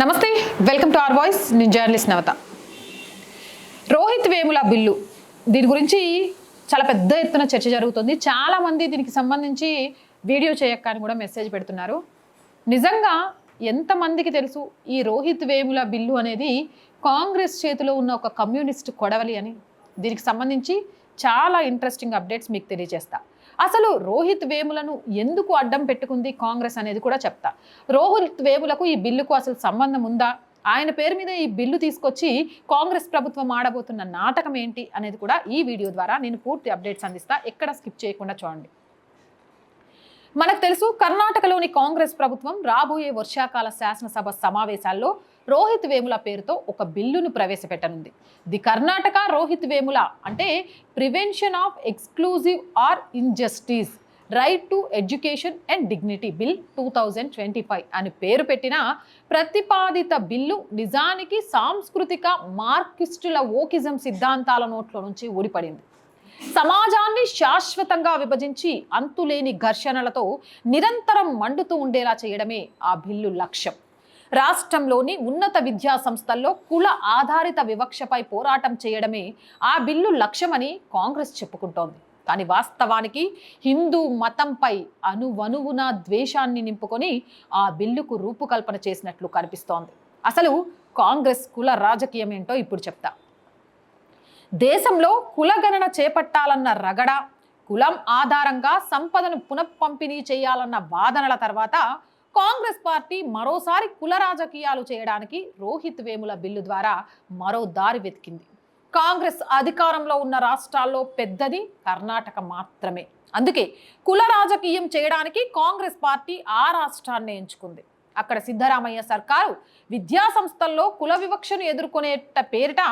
నమస్తే welcome to R voice. నేను journalist నవత. Rohith Vemula bill. దీని గురించి చాలా పెద్ద ఎత్తున చర్చ జరుగుతుంది. చాలామంది దీనికి సంబంధించి వీడియో చేయక్క అని కూడా మెసేజ్ పెడుతున్నారు. నిజంగా ఎంతమందికి తెలుసు ఈ రోహిత్ వేముల బిల్లు అనేది కాంగ్రెస్ చేతిలో ఉన్న ఒక కమ్యూనిస్ట్ కొడవలి అని? దీనికి సంబంధించి చాలా ఇంట్రెస్టింగ్ అప్డేట్స్ మీకు తెలియజేస్తా. అసలు రోహిత్ వేములను ఎందుకు అడ్డం పెట్టుకుంది కాంగ్రెస్ అనేది కూడా చెప్తా. రోహిత్ వేములకు ఈ బిల్లుకు అసలు సంబంధం ఉందా? ఆయన పేరు మీద ఈ బిల్లు తీసుకొచ్చి కాంగ్రెస్ ప్రభుత్వం ఆడబోతున్న నాటకం ఏంటి అనేది కూడా ఈ వీడియో ద్వారా నేను పూర్తి అప్డేట్స్ అందిస్తా. ఎక్కడ స్కిప్ చేయకుండా చూడండి. మనకు తెలుసు కర్ణాటకలోని కాంగ్రెస్ ప్రభుత్వం రాబోయే వర్షాకాల శాసనసభ సమావేశాల్లో రోహిత్ వేముల పేరుతో ఒక బిల్లును ప్రవేశపెట్టనుంది. ది కర్ణాటక రోహిత్ వేముల అంటే prevention of exclusive or injustice right to education and dignity bill two thousand twenty five అని పేరు పెట్టిన ప్రతిపాదిత బిల్లు నిజానికి సాంస్కృతిక మార్కిస్టుల ఓకిజం సిద్ధాంతాల నోట్లో నుంచి ఊడిపడింది. సమాజాన్ని శాశ్వతంగా విభజించి అంతులేని ఘర్షణలతో నిరంతరం మండుతూ ఉండేలా చేయడమే ఆ బిల్లు లక్ష్యం. రాష్ట్రంలోని ఉన్నత విద్యా సంస్థల్లో కుల ఆధారిత వివక్షపై పోరాటం చేయడమే ఆ బిల్లు లక్ష్యమని కాంగ్రెస్ చెప్పుకుంటోంది. కానీ వాస్తవానికి హిందూ మతంపై అనువనువున ద్వేషాన్ని నింపుకొని ఆ బిల్లుకు రూపకల్పన చేసినట్లు కనిపిస్తోంది. అసలు కాంగ్రెస్ కుల రాజకీయం ఏంటో ఇప్పుడు చెప్తా. దేశంలో కులగణన చేపట్టాలన్న రగడ కులం ఆధారంగా సంపదను పునఃపంపిణీ చేయాలన్న వాదనల తర్వాత కాంగ్రెస్ పార్టీ మరోసారి కుల రాజకీయాలు చేయడానికి రోహిత్ వేముల బిల్లు ద్వారా మరో దారి వెతికింది. కాంగ్రెస్ అధికారంలో ఉన్న రాష్ట్రాల్లో పెద్దది కర్ణాటక మాత్రమే. అందుకే కుల రాజకీయం చేయడానికి కాంగ్రెస్ పార్టీ ఆ రాష్ట్రాన్ని ఎంచుకుంది. అక్కడ సిద్ధరామయ్య సర్కారు విద్యా సంస్థల్లో కుల వివక్షను ఎదుర్కొనేట పేరిట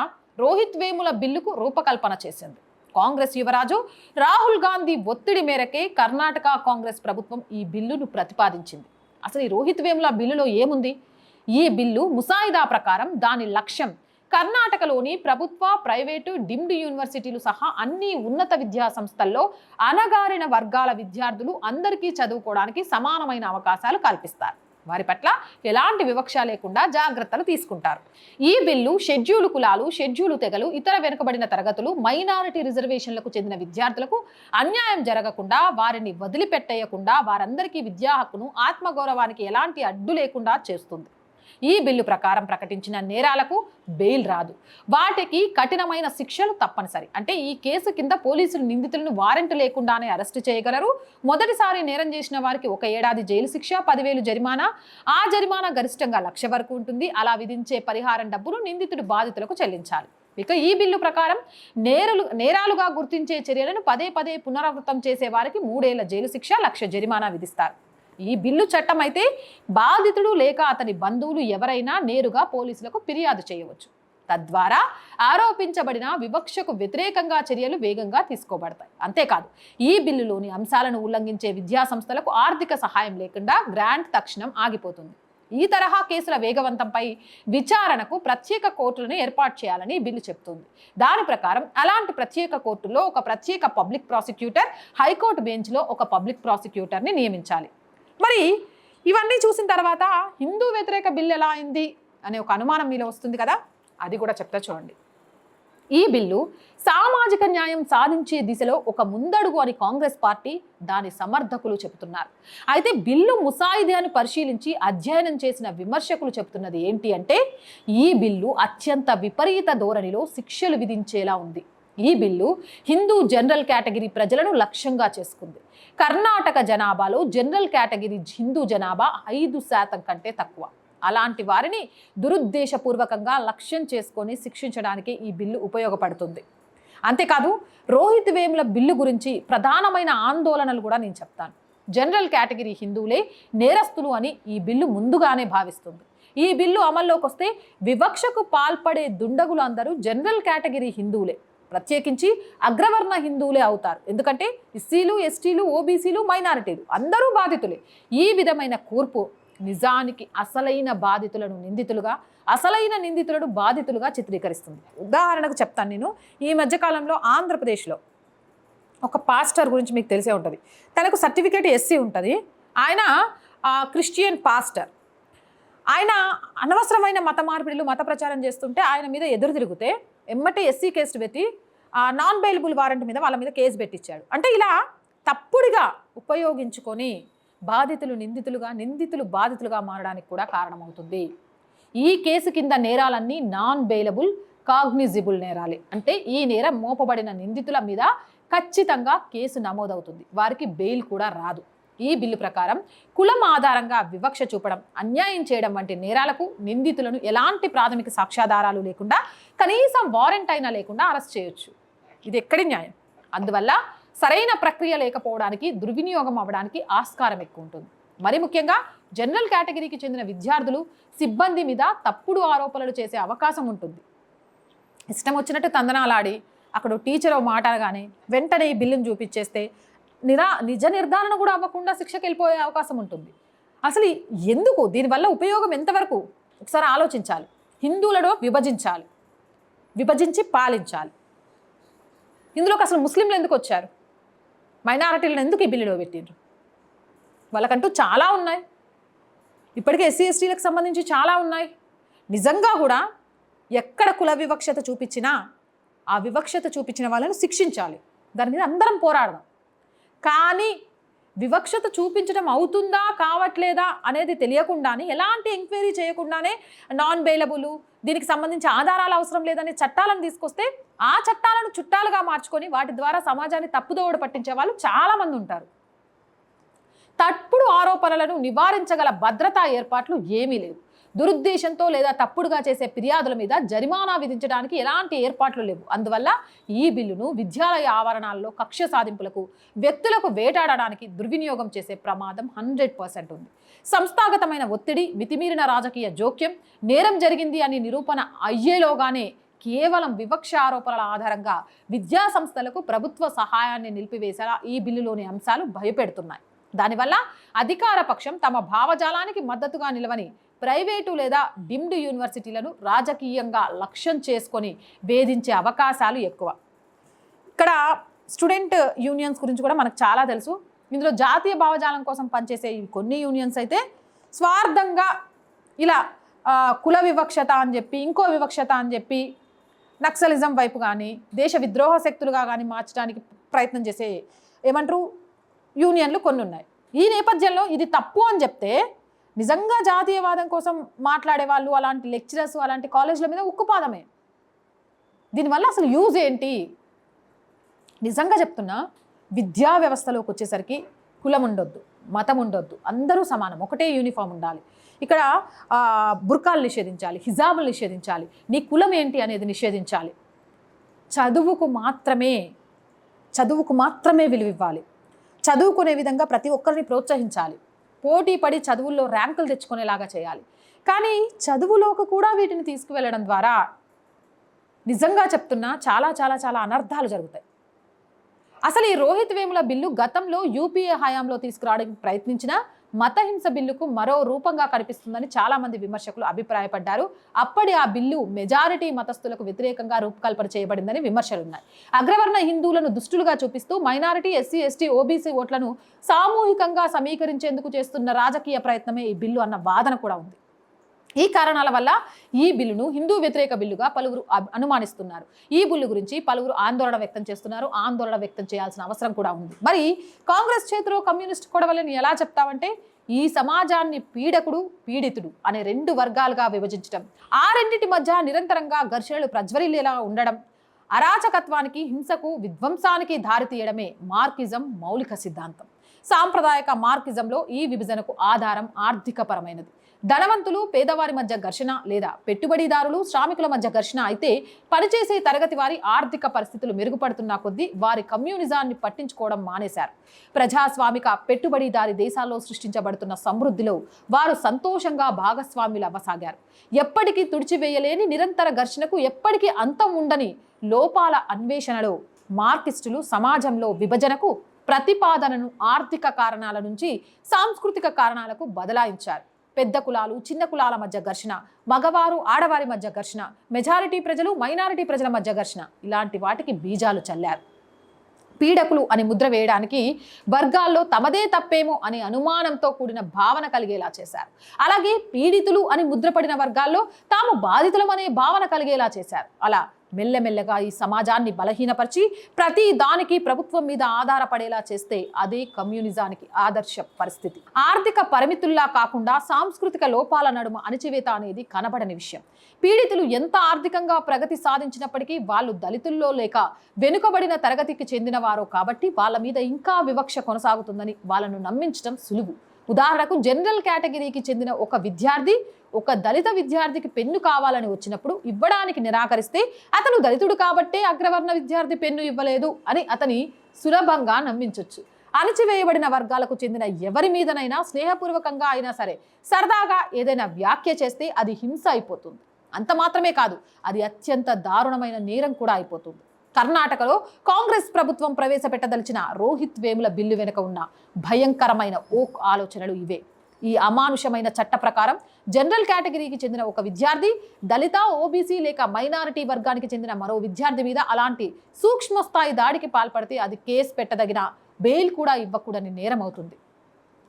రోహిత్ వేముల బిల్లుకు రూపకల్పన చేసింది. కాంగ్రెస్ యువరాజు రాహుల్ గాంధీ ఒత్తిడి మేరకే కర్ణాటక కాంగ్రెస్ ప్రభుత్వం ఈ బిల్లును ప్రతిపాదించింది. అసలు ఈ రోహిత్ వేముల బిల్లులో ఏముంది? ఈ బిల్లు ముసాయిదా ప్రకారం దాని లక్ష్యం. కర్ణాటకలోని ప్రభుత్వ ప్రైవేటు డిమ్డ్ యూనివర్సిటీలు సహా అన్ని ఉన్నత విద్యా సంస్థల్లో అణగారిన వర్గాల విద్యార్థులు అందరికీ చదువుకోవడానికి సమానమైన అవకాశాలు కల్పిస్తారు. వారి పట్ల ఎలాంటి వివక్ష లేకుండా జాగ్రత్తలు తీసుకుంటారు. ఈ బిల్లు షెడ్యూలు కులాలు షెడ్యూలు తెగలు ఇతర వెనుకబడిన తరగతులు మైనారిటీ రిజర్వేషన్లకు చెందిన విద్యార్థులకు అన్యాయం జరగకుండా వారిని వదిలిపెట్టేయకుండా వారందరికీ విద్యా హక్కును ఆత్మగౌరవానికి ఎలాంటి అడ్డు లేకుండా చేస్తుంది. ఈ బిల్లు ప్రకారం ప్రకటించిన నేరాలకు బెయిల్ రాదు. వాటికి కఠినమైన శిక్షలు తప్పనిసరి. అంటే ఈ కేసు కింద పోలీసులు నిందితులను వారెంట్ లేకుండానే అరెస్టు చేయగలరు. మొదటిసారి నేరం చేసిన వారికి ఒక ఏడాది జైలు శిక్ష పదివేలు జరిమానా. ఆ జరిమానా గరిష్టంగా లక్ష వరకు ఉంటుంది. అలా విధించే పరిహారం డబ్బును నిందితుడు బాధితులకు చెల్లించాలి. ఇక ఈ బిల్లు ప్రకారం నేరలు నేరాలుగా గుర్తించే చర్యలను పదే పదే పునరావృతం చేసే వారికి మూడేళ్ళ జైలు శిక్ష లక్ష జరిమానా విధిస్తారు. ఈ బిల్లు చట్టం అయితే బాధితుడు లేక అతని బంధువులు ఎవరైనా నేరుగా పోలీసులకు ఫిర్యాదు చేయవచ్చు. తద్వారా ఆరోపించబడిన వివక్షకు వ్యతిరేకంగా చర్యలు వేగంగా తీసుకోబడతాయి. అంతేకాదు ఈ బిల్లులోని అంశాలను ఉల్లంఘించే విద్యా సంస్థలకు ఆర్థిక సహాయం లేకుండా గ్రాంట్ తక్షణం ఆగిపోతుంది. ఈ తరహా కేసుల వేగవంతంపై విచారణకు ప్రత్యేక కోర్టులను ఏర్పాటు చేయాలని బిల్లు చెప్తుంది. దాని ప్రకారం అలాంటి ప్రత్యేక కోర్టులో ఒక ప్రత్యేక పబ్లిక్ ప్రాసిక్యూటర్ హైకోర్టు బెంచ్లో ఒక పబ్లిక్ ప్రాసిక్యూటర్ని నియమించాలి. మరి ఇవన్నీ చూసిన తర్వాత హిందూ వ్యతిరేక బిల్లు ఎలా అయింది అనే ఒక అనుమానం మీలో వస్తుంది కదా? అది కూడా చెప్తా చూడండి. ఈ బిల్లు సామాజిక న్యాయం సాధించే దిశలో ఒక ముందడుగు అని కాంగ్రెస్ పార్టీ దాని సమర్థకులు చెబుతున్నారు. అయితే బిల్లు ముసాయిదాను పరిశీలించి అధ్యయనం చేసిన విమర్శకులు చెబుతున్నది ఏంటి అంటే ఈ బిల్లు అత్యంత విపరీత ధోరణిలో శిక్షలు విధించేలా ఉంది. ఈ బిల్లు హిందూ జనరల్ కేటగిరీ ప్రజలను లక్ష్యంగా చేసుకుంది. కర్ణాటక జనాభాలో జనరల్ కేటగిరీ హిందూ జనాభా ఐదు శాతం కంటే తక్కువ. అలాంటి వారిని దురుద్దేశపూర్వకంగా లక్ష్యం చేసుకొని శిక్షించడానికి ఈ బిల్లు ఉపయోగపడుతుంది. అంతేకాదు రోహిత్ వేముల బిల్లు గురించి ప్రధానమైన ఆందోళనలు కూడా నేను చెప్తాను. జనరల్ కేటగిరీ హిందువులే నేరస్తులు అని ఈ బిల్లు ముందుగానే భావిస్తుంది. ఈ బిల్లు అమల్లోకి వస్తే వివక్షకు పాల్పడే దుండగులు అందరూ జనరల్ కేటగిరీ హిందువులే. ప్రత్యేకించి అగ్రవర్ణ హిందువులే అవుతారు. ఎందుకంటే ఎస్సీలు ఎస్టీలు ఓబీసీలు మైనారిటీలు అందరూ బాధితులే. ఈ విధమైన కూర్పు నిజానికి అసలైన బాధితులను నిందితులుగా అసలైన నిందితులను బాధితులుగా చిత్రీకరిస్తుంది. ఉదాహరణకు చెప్తాను నేను. ఈ మధ్యకాలంలో ఆంధ్రప్రదేశ్లో ఒక పాస్టర్ గురించి మీకు తెలిసే ఉంటుంది. తనకు సర్టిఫికేట్ ఎస్సీ ఉంటుంది. ఆయన క్రిస్టియన్ పాస్టర్. ఆయన అనవసరమైన మత మార్పిడిలు మత ప్రచారం చేస్తుంటే ఆయన మీద ఎదురు తిరిగితే ఎమ్మటే ఎస్సీ కేసు పెట్టి ఆ నాన్ బెయిలబుల్ వారెంట్ మీద వాళ్ళ మీద కేసు పెట్టించాడు. అంటే ఇలా తప్పుడుగా ఉపయోగించుకొని బాధితులు నిందితులుగా నిందితులు బాధితులుగా మారడానికి కూడా కారణమవుతుంది. ఈ కేసు కింద నేరాలన్నీ నాన్ బెయిలబుల్ కాగ్నిజిబుల్ నేరాలే. అంటే ఈ నేరం మోపబడిన నిందితుల మీద ఖచ్చితంగా కేసు నమోదవుతుంది. వారికి బెయిల్ కూడా రాదు. ఈ బిల్లు ప్రకారం కులం ఆధారంగా వివక్ష చూపడం అన్యాయం చేయడం వంటి నేరాలకు నిందితులను ఎలాంటి ప్రాథమిక సాక్ష్యాధారాలు లేకుండా కనీసం వారెంట్ అయినా లేకుండా అరెస్ట్ చేయొచ్చు. ఇది ఎక్కడి న్యాయం? అందువల్ల సరైన ప్రక్రియ లేకపోవడానికి దుర్వినియోగం అవ్వడానికి ఆస్కారం ఎక్కువ ఉంటుంది. మరి ముఖ్యంగా జనరల్ కేటగిరీకి చెందిన విద్యార్థులు సిబ్బంది మీద తప్పుడు ఆరోపణలు చేసే అవకాశం ఉంటుంది. ఇష్టం వచ్చినట్టు తందనాలాడి అక్కడ టీచర్ మాట కానీ వెంటనే ఈ బిల్లును చూపించేస్తే నిరా నిజ నిర్ధారణ కూడా అవ్వకుండా శిక్షకి వెళ్ళిపోయే అవకాశం ఉంటుంది. అసలు ఎందుకు? దీనివల్ల ఉపయోగం ఎంతవరకు? ఒకసారి ఆలోచించాలి. హిందువులను విభజించాలి. విభజించి పాలించాలి. ఇందులోకి అసలు ముస్లింలు ఎందుకు వచ్చారు? మైనారిటీలను ఎందుకు ఈ బిల్లులో పెట్టిండ్రు? వాళ్ళకంటూ చాలా ఉన్నాయి. ఇప్పటికే ఎస్సీ ఎస్టీలకు సంబంధించి చాలా ఉన్నాయి. నిజంగా కూడా ఎక్కడ కుల వివక్షత చూపించినా ఆ వివక్షత చూపించిన వాళ్ళని శిక్షించాలి. దాని మీద అందరం పోరాడదాం. కానీ వివక్షత చూపించడం అవుతుందా కావట్లేదా అనేది తెలియకుండానే ఎలాంటి ఎంక్వైరీ చేయకుండానే నాన్ బెయిలబుల్ దీనికి సంబంధించి ఆధారాలు అవసరం లేదనే చట్టాలను తీసుకొస్తే ఆ చట్టాలను చుట్టాలుగా మార్చుకొని వాటి ద్వారా సమాజాన్ని తప్పుదోవడ పట్టించే వాళ్ళు చాలామంది ఉంటారు. తప్పుడు ఆరోపణలను నివారించగల భద్రతా ఏర్పాట్లు ఏమీ లేవు. దురుద్దేశంతో లేదా తప్పుడుగా చేసే ఫిర్యాదుల మీద జరిమానా విధించడానికి ఎలాంటి ఏర్పాట్లు లేవు. అందువల్ల ఈ బిల్లును విద్యాలయ ఆవరణాల్లో కక్ష సాధింపులకు వ్యక్తులకు వేటాడడానికి దుర్వినియోగం చేసే ప్రమాదం హండ్రెడ్ పర్సెంట్ ఉంది. సంస్థాగతమైన ఒత్తిడి మితిమీరిన రాజకీయ జోక్యం నేరం జరిగింది అని నిరూపణ అయ్యేలోగానే కేవలం వివక్ష ఆరోపణల ఆధారంగా విద్యా సంస్థలకు ప్రభుత్వ సహాయాన్ని నిలిపివేసేలా ఈ బిల్లులోని అంశాలు భయపెడుతున్నాయి. దానివల్ల అధికార పక్షం తమ భావజాలానికి మద్దతుగా నిలవని ప్రైవేటు లేదా డిమ్డ్ యూనివర్సిటీలను రాజకీయంగా లక్ష్యం చేసుకొని వేధించే అవకాశాలు ఎక్కువ. ఇక్కడ స్టూడెంట్ యూనియన్స్ గురించి కూడా మనకు చాలా తెలుసు. ఇందులో జాతీయ భావజాలం కోసం పనిచేసే ఈ కొన్ని యూనియన్స్ అయితే స్వార్థంగా ఇలా కుల వివక్షత అని చెప్పి ఇంకో వివక్షత అని చెప్పి నక్సలిజం వైపు కానీ దేశ విద్రోహ శక్తులుగా కానీ మార్చడానికి ప్రయత్నం చేసే ఏమంటారు? యూనియన్లు కొన్ని ఉన్నాయి. ఈ నేపథ్యంలో ఇది తప్పు అని చెప్తే నిజంగా జాతీయవాదం కోసం మాట్లాడే వాళ్ళు అలాంటి లెక్చరర్స్ అలాంటి కాలేజీల మీద ఉక్కుపాదమే. దీనివల్ల అసలు యూజ్ ఏంటి? నిజంగా చెప్తున్నా విద్యా వ్యవస్థలోకి వచ్చేసరికి కులం ఉండొద్దు మతం ఉండొద్దు అందరూ సమానం ఒకటే యూనిఫామ్ ఉండాలి. ఇక్కడ బుర్కాలు నిషేధించాలి హిజాబులు నిషేధించాలి నీ కులం ఏంటి అనేది నిషేధించాలి. చదువుకు మాత్రమే చదువుకు మాత్రమే విలువ ఇవ్వాలి చదువుకునే విధంగా ప్రతి ఒక్కరిని ప్రోత్సహించాలి. పోటీ పడి చదువుల్లో ర్యాంకులు తెచ్చుకునేలాగా చేయాలి. కానీ చదువులోకి కూడా వీటిని తీసుకువెళ్ళడం ద్వారా నిజంగా చెప్తున్నా చాలా చాలా చాలా అనర్థాలు జరుగుతాయి. అసలు ఈ రోహిత్ వేముల బిల్లు గతంలో యూపీఏ హయాంలో తీసుకురావడానికి ప్రయత్నించినా మతహింస బిల్లుకు మరో రూపంగా కనిపిస్తుందని చాలామంది విమర్శకులు అభిప్రాయపడ్డారు. అప్పటి ఆ బిల్లు మెజారిటీ మతస్థులకు వ్యతిరేకంగా రూపకల్పన చేయబడిందని విమర్శలున్నాయి అగ్రవర్ణ హిందువులను దుష్టులుగా చూపిస్తూ మైనారిటీ ఎస్సీ ఎస్టీ ఓబీసీ ఓట్లను సామూహికంగా సమీకరించేందుకు చేస్తున్న రాజకీయ ప్రయత్నమే ఈ బిల్లు అన్న వాదన కూడా ఉంది. ఈ కారణాల వల్ల ఈ బిల్లును హిందూ వ్యతిరేక బిల్లుగా పలువురు అనుమానిస్తున్నారు. ఈ బిల్లు గురించి పలువురు ఆందోళన వ్యక్తం చేస్తున్నారు. ఆందోళన వ్యక్తం చేయాల్సిన అవసరం కూడా ఉంది. మరి కాంగ్రెస్ చేతిలో కమ్యూనిస్ట్ కొడవలని ఎలా చెప్తామంటే ఈ సమాజాన్ని పీడకుడు పీడితుడు అనే రెండు వర్గాలుగా విభజించడం ఆ రెండింటి మధ్య నిరంతరంగా ఘర్షణలు ప్రజ్వరిల్లేలా ఉండడం అరాచకత్వానికి హింసకు విధ్వంసానికి దారితీయడమే మార్కిజం మౌలిక సిద్ధాంతం. సాంప్రదాయక మార్కిజంలో ఈ విభజనకు ఆధారం ఆర్థికపరమైనది. ధనవంతులు పేదవారి మధ్య ఘర్షణ లేదా పెట్టుబడిదారులు శ్రామికుల మధ్య ఘర్షణ అయితే పనిచేసే తరగతి వారి ఆర్థిక పరిస్థితులు మెరుగుపడుతున్న కొద్దీ వారి కమ్యూనిజాన్ని పట్టించుకోవడం మానేశారు. ప్రజాస్వామిక పెట్టుబడిదారి దేశాల్లో సృష్టించబడుతున్న సమృద్ధిలో వారు సంతోషంగా భాగస్వాములు అవ్వసాగారు. ఎప్పటికీ తుడిచివేయలేని నిరంతర ఘర్షణకు ఎప్పటికీ అంతం ఉండని లోపాల అన్వేషణలో మార్కిస్టులు సమాజంలో విభజనకు ప్రతిపాదనను ఆర్థిక కారణాల నుంచి సాంస్కృతిక కారణాలకు బదలాయించారు. పెద్ద కులాలు చిన్న కులాల మధ్య ఘర్షణ మగవారు ఆడవారి మధ్య ఘర్షణ మెజారిటీ ప్రజలు మైనారిటీ ప్రజల మధ్య ఘర్షణ ఇలాంటి వాటికి బీజాలు చల్లారు. పీడకులు అని ముద్ర వేయడానికి వర్గాల్లో తమదే తప్పేమో అనే అనుమానంతో కూడిన భావన కలిగేలా చేశారు. అలాగే పీడితులు అని ముద్రపడిన వర్గాల్లో తాము బాధితులమనే భావన కలిగేలా చేశారు. అలా మెల్లమెల్లగా ఈ సమాజాన్ని బలహీనపరిచి ప్రతి దానికి ప్రభుత్వం మీద ఆధారపడేలా చేస్తే అదే కమ్యూనిజానికి ఆదర్శ పరిస్థితి. ఆర్థిక పరిమితుల్లా కాకుండా సాంస్కృతిక లోపాల నడుమ అణచివేత అనేది కనబడని విషయం. పీడితులు ఎంత ఆర్థికంగా ప్రగతి సాధించినప్పటికీ వాళ్ళు దళితుల్లో లేక వెనుకబడిన తరగతికి చెందినవారో కాబట్టి వాళ్ళ మీద ఇంకా వివక్ష కొనసాగుతుందని వాళ్ళను నమ్మించడం సులువు. ఉదాహరణకు జనరల్ కేటగిరీకి చెందిన ఒక విద్యార్థి ఒక దళిత విద్యార్థికి పెన్ను కావాలని వచ్చినప్పుడు ఇవ్వడానికి నిరాకరిస్తే అతను దళితుడు కాబట్టే అగ్రవర్ణ విద్యార్థి పెన్ను ఇవ్వలేదు అని అతని సులభంగా నమ్మించవచ్చు అణచివేయబడిన వర్గాలకు చెందిన ఎవరి మీదనైనా స్నేహపూర్వకంగా అయినా సరే సరదాగా ఏదైనా వ్యాఖ్య చేస్తే అది హింస అయిపోతుంది. అంత మాత్రమే కాదు అది అత్యంత దారుణమైన నేరం కూడా అయిపోతుంది. కర్ణాటకలో కాంగ్రెస్ ప్రభుత్వం ప్రవేశపెట్టదలిచిన రోహిత్ వేముల బిల్లు వెనుక ఉన్న భయంకరమైన ఓక్ ఆలోచనలు ఇవే. ఈ అమానుషమైన చట్ట ప్రకారం జనరల్ కేటగిరీకి చెందిన ఒక విద్యార్థి దళిత ఓబీసీ లేక మైనారిటీ వర్గానికి చెందిన మరో విద్యార్థి మీద అలాంటి సూక్ష్మ స్థాయి దాడికి పాల్పడితే అది కేసు పెట్టదగిన బెయిల్ కూడా ఇవ్వకూడని నేరం అవుతుంది.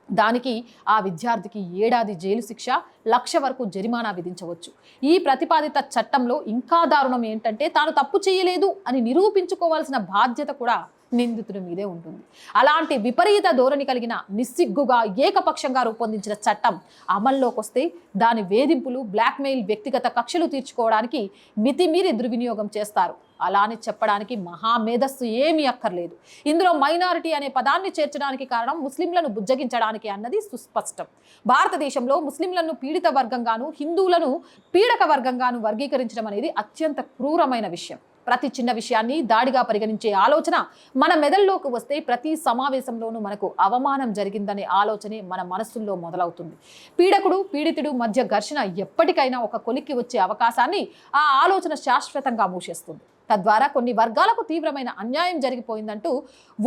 దానికి ఆ విద్యార్థికి ఏడాది జైలు శిక్ష లక్ష వరకు జరిమానా విధించవచ్చు. ఈ ప్రతిపాదిత చట్టంలో ఇంకా దారుణం ఏంటంటే తాను తప్పు చేయలేదు అని నిరూపించుకోవాల్సిన బాధ్యత కూడా నిందితుడి మీదే ఉంటుంది. అలాంటి విపరీత ధోరణి కలిగిన నిస్సిగ్గుగా ఏకపక్షంగా రూపొందించిన చట్టం అమల్లోకి వస్తే దాని వేధింపులు బ్లాక్మెయిల్ వ్యక్తిగత కక్షలు తీర్చుకోవడానికి మితిమీరి దుర్వినియోగం చేస్తారు. అలా అని చెప్పడానికి మహామేధస్సు ఏమీ అక్కర్లేదు. ఇందులో మైనారిటీ అనే పదాన్ని చేర్చడానికి కారణం ముస్లింలను బుజ్జగించడానికి అన్నది సుస్పష్టం. భారతదేశంలో ముస్లింలను పీడిత వర్గంగాను హిందువులను పీడక వర్గంగాను వర్గీకరించడం అనేది అత్యంత క్రూరమైన విషయం. ప్రతి చిన్న విషయాన్ని దాడిగా పరిగణించే ఆలోచన మన మెదల్లోకి వస్తే ప్రతి సమావేశంలోనూ మనకు అవమానం జరిగిందనే ఆలోచనే మన మనస్సుల్లో మొదలవుతుంది. పీడకుడు పీడితుడు మధ్య ఘర్షణ ఎప్పటికైనా ఒక కొలిక్కి వచ్చే అవకాశాన్ని ఆ ఆలోచన శాశ్వతంగా మూసేస్తుంది. తద్వారా కొన్ని వర్గాలకు తీవ్రమైన అన్యాయం జరిగిపోయిందంటూ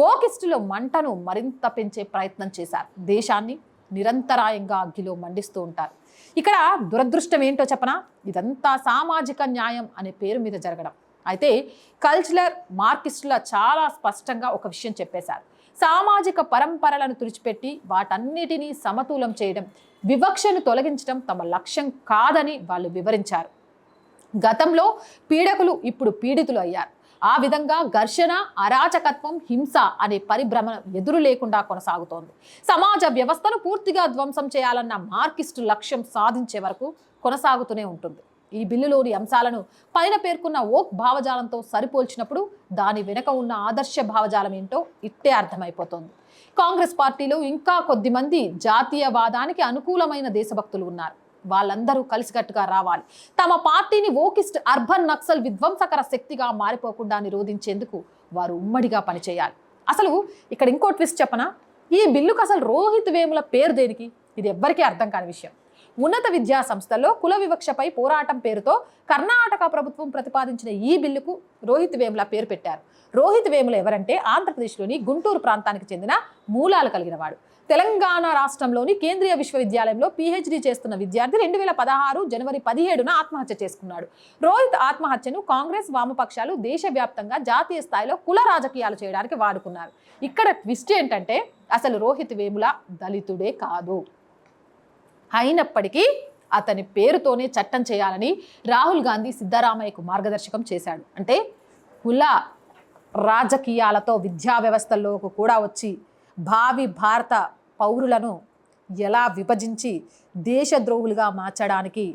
ఓకిస్టులో మంటను మరింత పెంచే ప్రయత్నం చేశారు. దేశాన్ని నిరంతరాయంగా అగ్గిలో మండిస్తూ ఉంటారు. ఇక్కడ దురదృష్టం ఏంటో చెప్పనా? ఇదంతా సామాజిక న్యాయం అనే పేరు మీద జరగడం. అయితే కల్చరల్ మార్కిస్టుల చాలా స్పష్టంగా ఒక విషయం చెప్పేశారు. సామాజిక పరంపరలను తుడిచిపెట్టి వాటన్నిటినీ సమతూలం చేయడం వివక్షను తొలగించడం తమ లక్ష్యం కాదని వాళ్ళు వివరించారు. గతంలో పీడకులు ఇప్పుడు పీడితులు అయ్యారు. ఆ విధంగా ఘర్షణ అరాచకత్వం హింస అనే పరిభ్రమణ ఎదురు లేకుండా కొనసాగుతోంది. సమాజ వ్యవస్థను పూర్తిగా ధ్వంసం చేయాలన్న మార్కిస్టు లక్ష్యం సాధించే వరకు కొనసాగుతూనే ఉంటుంది. ఈ బిల్లులోని అంశాలను పైన పేర్కొన్న ఓక్ భావజాలంతో సరిపోల్చినప్పుడు దాని వెనుక ఉన్న ఆదర్శ భావజాలం ఏంటో ఇట్టే అర్థమైపోతోంది. కాంగ్రెస్ పార్టీలో ఇంకా కొద్దిమంది జాతీయవాదానికి అనుకూలమైన దేశభక్తులు ఉన్నారు. వాళ్ళందరూ కలిసికట్టుగా రావాలి. తమ పార్టీని ఓకిస్ట్ అర్బన్ నక్సల్ విధ్వంసకర శక్తిగా మారిపోకుండా నిరోధించేందుకు వారు ఉమ్మడిగా పనిచేయాలి. అసలు ఇక్కడ ఇంకో ట్విస్ట్ చెప్పనా? ఈ బిల్లుకు అసలు రోహిత్ వేముల పేరు దేనికి? ఇది ఎవ్వరికీ అర్థం కాని విషయం. ఉన్నత విద్యా సంస్థల్లో కుల వివక్షపై పోరాటం పేరుతో కర్ణాటక ప్రభుత్వం ప్రతిపాదించిన ఈ బిల్లుకు రోహిత్ వేముల పేరు పెట్టారు. రోహిత్ వేముల ఎవరంటే ఆంధ్రప్రదేశ్లోని గుంటూరు ప్రాంతానికి చెందిన మూలాలు కలిగిన వాడు తెలంగాణ రాష్ట్రంలోని కేంద్రీయ విశ్వవిద్యాలయంలో పీహెచ్డీ చేస్తున్న విద్యార్థి రెండు వేల పదహారు జనవరి పదిహేడున ఆత్మహత్య చేసుకున్నాడు. రోహిత్ ఆత్మహత్యను కాంగ్రెస్ వామపక్షాలు దేశవ్యాప్తంగా జాతీయ స్థాయిలో కుల రాజకీయాలు చేయడానికి వాడుకున్నారు. ఇక్కడ ట్విస్ట్ ఏంటంటే అసలు రోహిత్ వేముల దళితుడే కాదు. అయినప్పటికీ అతని పేరుతోనే చట్టం చేయాలని రాహుల్ గాంధీ సిద్ధరామయ్యకు మార్గదర్శకం చేశాడు. అంటే కుల రాజకీయాలతో విద్యా వ్యవస్థల్లోకి కూడా వచ్చి భావి భారత పౌరులను ఎలా విభజించి దేశద్రోహులుగా మార్చడానికి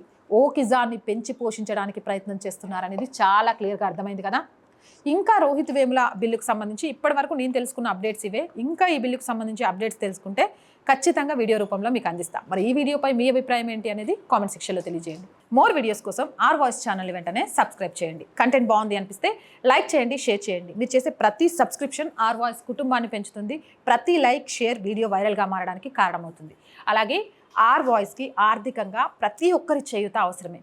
ఓకిజాన్ని పెంచి పోషించడానికి ప్రయత్నం చేస్తున్నారనేది చాలా క్లియర్గా అర్థమైంది కదా. ఇంకా రోహిత్ వేముల బిల్లుకు సంబంధించి ఇప్పటి వరకు నేను తెలుసుకున్న అప్డేట్స్ ఇవే. ఇంకా ఈ బిల్లుకు సంబంధించి అప్డేట్స్ తెలుసుకుంటే ఖచ్చితంగా వీడియో రూపంలో మీకు అందిస్తాం. మరి ఈ వీడియోపై మీ అభిప్రాయం ఏంటి అనేది కామెంట్ సెక్షన్లో తెలియజేయండి. మోర్ వీడియోస్ కోసం ఆర్ వాయిస్ ఛానల్ వెంటనే సబ్స్క్రైబ్ చేయండి. కంటెంట్ బాగుంది అనిపిస్తే లైక్ చేయండి షేర్ చేయండి. మీరు చేసే ప్రతి సబ్స్క్రిప్షన్ ఆర్ వాయిస్ కుటుంబాన్ని పెంచుతుంది. ప్రతి లైక్ షేర్ వీడియో వైరల్గా మారడానికి కారణమవుతుంది. అలాగే ఆర్ వాయిస్కి ఆర్థికంగా ప్రతి ఒక్కరి చేయుత అవసరమే.